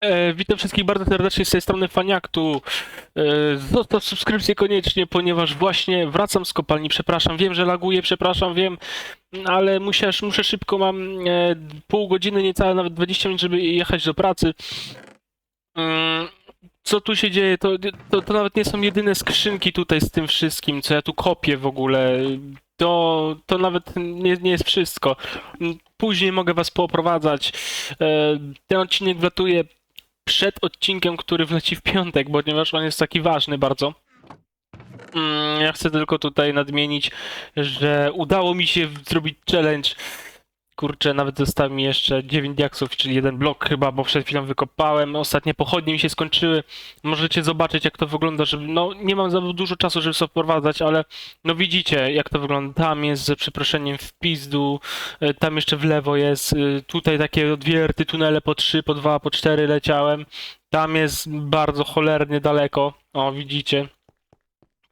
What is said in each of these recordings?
E, witam wszystkich bardzo serdecznie z tej strony Faniaktu. E, zostaw subskrypcję koniecznie, ponieważ właśnie wracam z kopalni. Przepraszam, wiem, że laguję, przepraszam, wiem, ale muszę, muszę szybko, mam e, pół godziny, niecałe nawet 20 minut, żeby jechać do pracy. Co tu się dzieje? To, to, to nawet nie są jedyne skrzynki tutaj z tym wszystkim, co ja tu kopię w ogóle. To, to nawet nie, nie jest wszystko. Później mogę was pooprowadzać. E, Ten odcinek wlatuje przed odcinkiem, który wleci w piątek, ponieważ on jest taki ważny bardzo. Mm, Ja chcę tylko tutaj nadmienić, że udało mi się zrobić challenge. Kurczę, nawet zostało mi jeszcze 9 diaksów, czyli jeden blok chyba, bo przed chwilą wykopałem. Ostatnie pochodnie mi się skończyły. Możecie zobaczyć, jak to wygląda, żeby... No, nie mam za dużo czasu, żeby sobie wprowadzać, ale no widzicie, jak to wygląda. Tam jest, z przeproszeniem, w pizdu. E, Tam jeszcze w lewo jest. e, Tutaj takie odwierty tunele po 3, po 2, po 4 leciałem. Tam jest bardzo cholernie daleko. O, widzicie.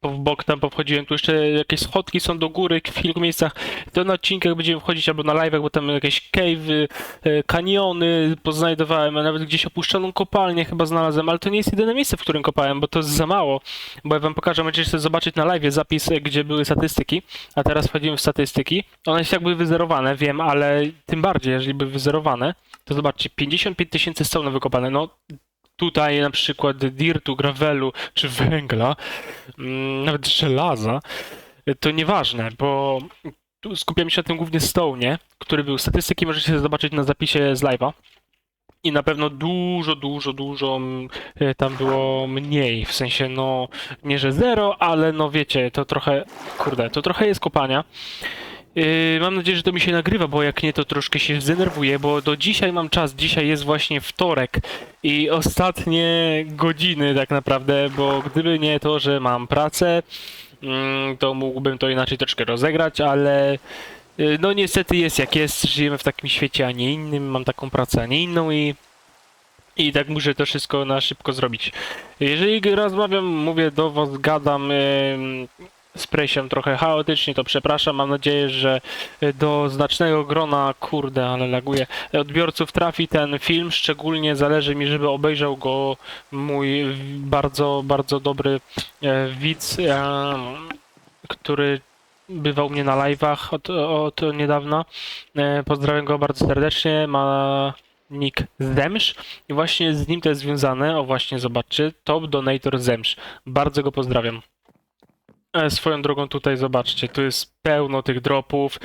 W bok tam powchodziłem. Tu jeszcze jakieś schodki są do góry w kilku miejscach. To na odcinkach będziemy wchodzić albo na live'ach, bo tam jakieś cave'y, e, kaniony poznajdowałem, a nawet gdzieś opuszczoną kopalnię chyba znalazłem, ale to nie jest jedyne miejsce, w którym kopałem, bo to jest za mało. Bo ja wam pokażę, będziecie sobie zobaczyć na live zapis, e, gdzie były statystyki, a teraz wchodzimy w statystyki. One jest jakby wyzerowane, wiem, ale tym bardziej, jeżeli by wyzerowane, to zobaczcie, 55 tysięcy stone wykopane, no tutaj na przykład dirtu, gravelu czy węgla, mm, nawet żelaza, to nieważne, bo tu skupiamy się na tym głównie stołnie, który był statystyki, możecie zobaczyć na zapisie z live'a. I na pewno dużo, dużo, dużo mm, e, tam było mniej, w sensie no nie że zero, ale no wiecie, to trochę, kurde, to trochę jest kopania. Yy, mam nadzieję, że to mi się nagrywa, bo jak nie, to troszkę się zdenerwuję, bo do dzisiaj mam czas. Dzisiaj jest właśnie wtorek i ostatnie godziny tak naprawdę, bo gdyby nie to, że mam pracę, mm, to mógłbym to inaczej troszkę rozegrać, ale yy, no niestety jest jak jest. Żyjemy w takim świecie, a nie innym. Mam taką pracę, a nie inną i i tak muszę to wszystko na szybko zrobić. Jeżeli rozmawiam, mówię do was, gadam em, z presją trochę chaotycznie, to przepraszam. Mam nadzieję, że do znacznego grona, kurde, ale laguje, odbiorców trafi ten film. Szczególnie zależy mi, żeby obejrzał go mój bardzo, bardzo dobry e, widz, em, który bywał mnie na live'ach od, od niedawna. E, Pozdrawiam go bardzo serdecznie. Ma nick Zemsz i właśnie z nim to jest związane. O właśnie, zobaczcie, Top Donator Zemsz. Bardzo go pozdrawiam. E, Swoją drogą tutaj zobaczcie, tu jest pełno tych dropów.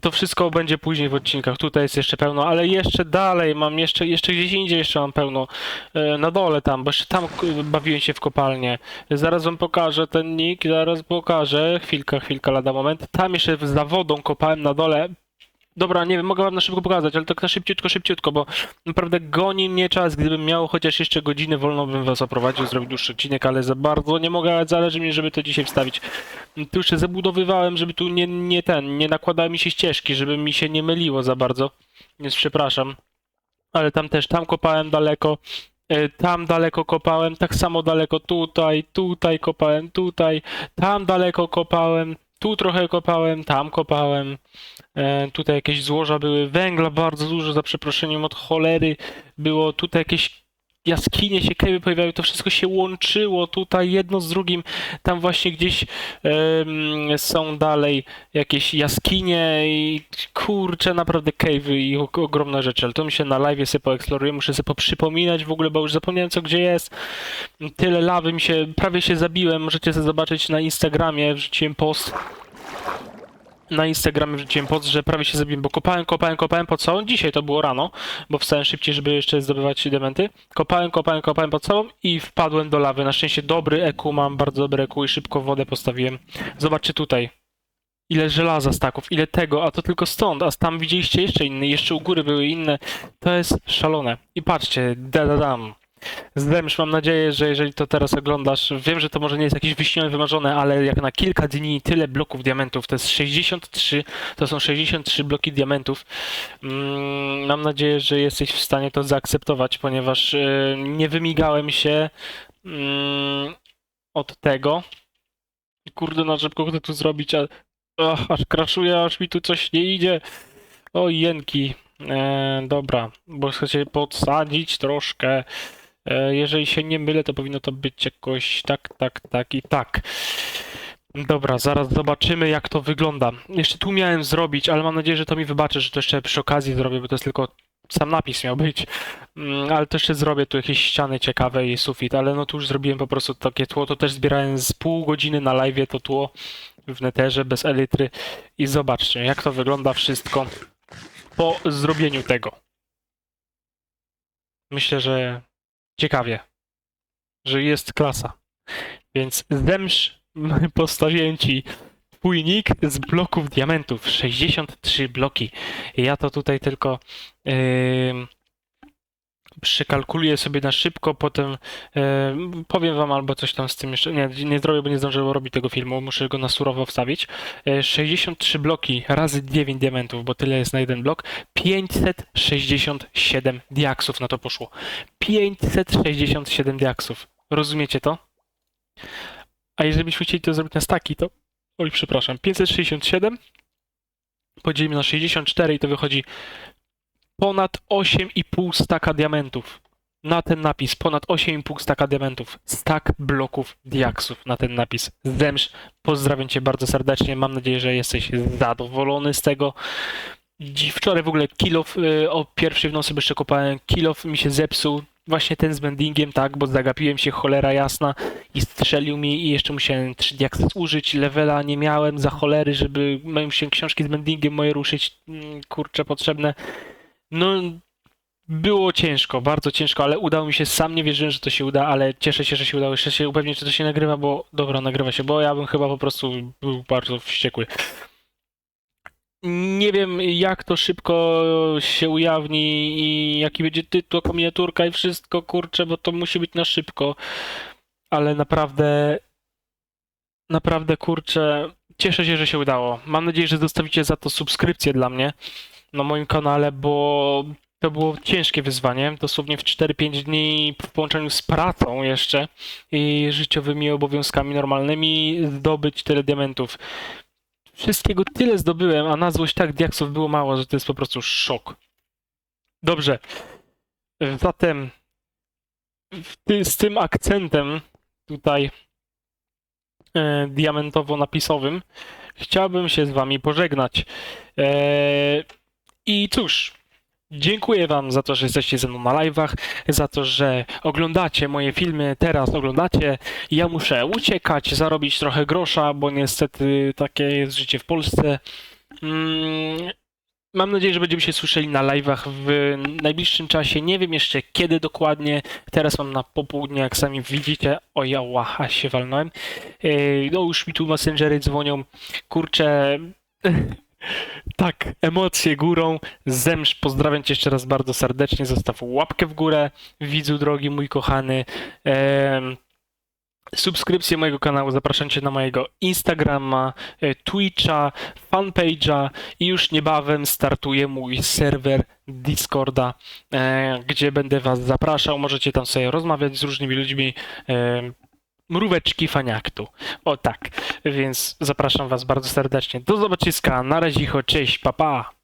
To wszystko będzie później w odcinkach. Tutaj jest jeszcze pełno, ale jeszcze dalej mam jeszcze, jeszcze gdzieś indziej jeszcze mam pełno. E, Na dole tam, bo jeszcze tam bawiłem się w kopalnię. Zaraz wam pokażę ten nick, zaraz pokażę. Chwilka, chwilka, lada moment. Tam jeszcze za wodą kopałem na dole. Dobra, nie wiem, mogę wam na szybko pokazać, ale tak na szybciutko, szybciutko, bo naprawdę goni mnie czas. Gdybym miał chociaż jeszcze godzinę wolną, bym was oprowadził, zrobił dłuższy odcinek, ale za bardzo nie mogę, ale zależy mi, żeby to dzisiaj wstawić. Tu jeszcze zabudowywałem, żeby tu nie, nie ten, nie nakładały mi się ścieżki, żeby mi się nie myliło za bardzo, więc przepraszam. Ale tam też, tam kopałem daleko, e, tam daleko kopałem, tak samo daleko tutaj, tutaj kopałem, tutaj, tam daleko kopałem, tu trochę kopałem, tam kopałem. E, tutaj jakieś złoża były, węgla bardzo dużo, za przeproszeniem od cholery było, tutaj jakieś jaskinie się, kewy pojawiały, to wszystko się łączyło tutaj jedno z drugim, tam właśnie gdzieś em, są dalej jakieś jaskinie i kurczę, naprawdę cave'y i og- ogromne rzeczy, ale to mi się na live sobie poeksploruję, muszę sobie poprzypominać w ogóle, bo już zapomniałem co gdzie jest, tyle lawy mi się, prawie się zabiłem, możecie sobie zobaczyć na Instagramie, wrzuciłem post, na Instagramie wrzuciłem post, że prawie się zabiłem, bo kopałem, kopałem, kopałem po całą. Dzisiaj to było rano, bo wstałem szybciej, żeby jeszcze zdobywać diamenty. Kopałem, kopałem, kopałem po całą i wpadłem do lawy. Na szczęście dobry EQ mam, bardzo dobry EQ i szybko wodę postawiłem. Zobaczcie tutaj. Ile żelaza staków, ile tego, a to tylko stąd, a tam widzieliście jeszcze inne, jeszcze u góry były inne. To jest szalone. I patrzcie, da da dam. Zdemsz, mam nadzieję, że jeżeli to teraz oglądasz, wiem, że to może nie jest jakieś wyśnione, wymarzone, ale jak na kilka dni tyle bloków diamentów, to jest 63, to są 63 bloki diamentów. Mm, mam nadzieję, że jesteś w stanie to zaakceptować, ponieważ y, nie wymigałem się mm, od tego. Kurde, na szybko chcę tu zrobić, a ach, aż kraszuję, aż mi tu coś nie idzie. O, jenki. E, dobra, bo chcecie podsadzić troszkę. E, jeżeli się nie mylę, to powinno to być jakoś tak, tak, tak i tak. Dobra, zaraz zobaczymy, jak to wygląda. Jeszcze tu miałem zrobić, ale mam nadzieję, że to mi wybaczy, że to jeszcze przy okazji zrobię, bo to jest tylko sam napis miał być. Mm, Ale to jeszcze zrobię tu jakieś ściany ciekawe i sufit, ale no tu już zrobiłem po prostu takie tło. To też zbierałem z pół godziny na live to tło w neterze bez elitry i zobaczcie, jak to wygląda wszystko po zrobieniu tego. Myślę, że ciekawie, że jest klasa. Więc zemsz postawiłem ci twój nick z bloków diamentów. 63 bloki. Ja to tutaj tylko ym, przekalkuluję sobie na szybko, potem ym, powiem wam albo coś tam z tym jeszcze. Nie, nie zrobię, bo nie zdążę robić tego filmu. Muszę go na surowo wstawić. E, 63 bloki razy 9 diamentów, bo tyle jest na jeden blok. 567 diaksów na to poszło. 567 diaksów. Rozumiecie to? A jeżeli byśmy chcieli to zrobić na staki, to. Oj, przepraszam. 567 podzielimy na 64 i to wychodzi ponad 8,5 staka diamentów. Na ten napis ponad 8,5 staka diamentów. Stak bloków diaksów na ten napis. Zemsz, pozdrawiam cię bardzo serdecznie. Mam nadzieję, że jesteś zadowolony z tego. Wczoraj w ogóle kilof y, o pierwszej w nocy jeszcze kopałem. Kilof mi się zepsuł. Właśnie ten z bendingiem, tak, bo zagapiłem się cholera jasna i strzelił mi i jeszcze musiałem 3 diaksy użyć. Levela nie miałem za cholery, żeby mają się książki z bendingiem moje ruszyć. Mm, Kurczę, potrzebne. No, było ciężko, bardzo ciężko, ale udało mi się. Sam nie wierzyłem, że to się uda, ale cieszę się, że się udało. Jeszcze się upewnić, czy to się nagrywa, bo dobra, nagrywa się, bo ja bym chyba po prostu był bardzo wściekły. Nie wiem, jak to szybko się ujawni i jaki będzie tytuł, miniaturka i wszystko, kurczę, bo to musi być na szybko. Ale naprawdę, naprawdę, kurczę, cieszę się, że się udało. Mam nadzieję, że zostawicie za to subskrypcję dla mnie na moim kanale, bo to było ciężkie wyzwanie. Dosłownie w 4-5 dni w połączeniu z pracą jeszcze i życiowymi obowiązkami normalnymi zdobyć tyle diamentów. Wszystkiego tyle zdobyłem, a na złość tak diaksów było mało, że to jest po prostu szok. Dobrze. Zatem ty, z tym akcentem tutaj e, diamentowo-napisowym chciałbym się z wami pożegnać. E, I cóż, dziękuję wam za to, że jesteście ze mną na live'ach, za to, że oglądacie moje filmy, teraz oglądacie. Ja muszę uciekać, zarobić trochę grosza, bo niestety takie jest życie w Polsce. Mm, Mam nadzieję, że będziemy się słyszeli na live'ach w najbliższym czasie. Nie wiem jeszcze kiedy dokładnie. Teraz mam na popołudnie, jak sami widzicie. O ja łaha, się walnąłem. Yy, No już mi tu messengery dzwonią. Kurczę. Tak, emocje górą. Zemsz, pozdrawiam cię jeszcze raz bardzo serdecznie. Zostaw łapkę w górę, widzu drogi, mój kochany. Em, subskrypcję mojego kanału, zapraszam cię na mojego Instagrama, e, Twitcha, fanpage'a i już niebawem startuje mój serwer Discorda, e, gdzie będę was zapraszał. Możecie tam sobie rozmawiać z różnymi ludźmi. E, mróweczki faniaktu. O tak, więc zapraszam was bardzo serdecznie. Do zobaczyska, na razie, cześć, pa pa!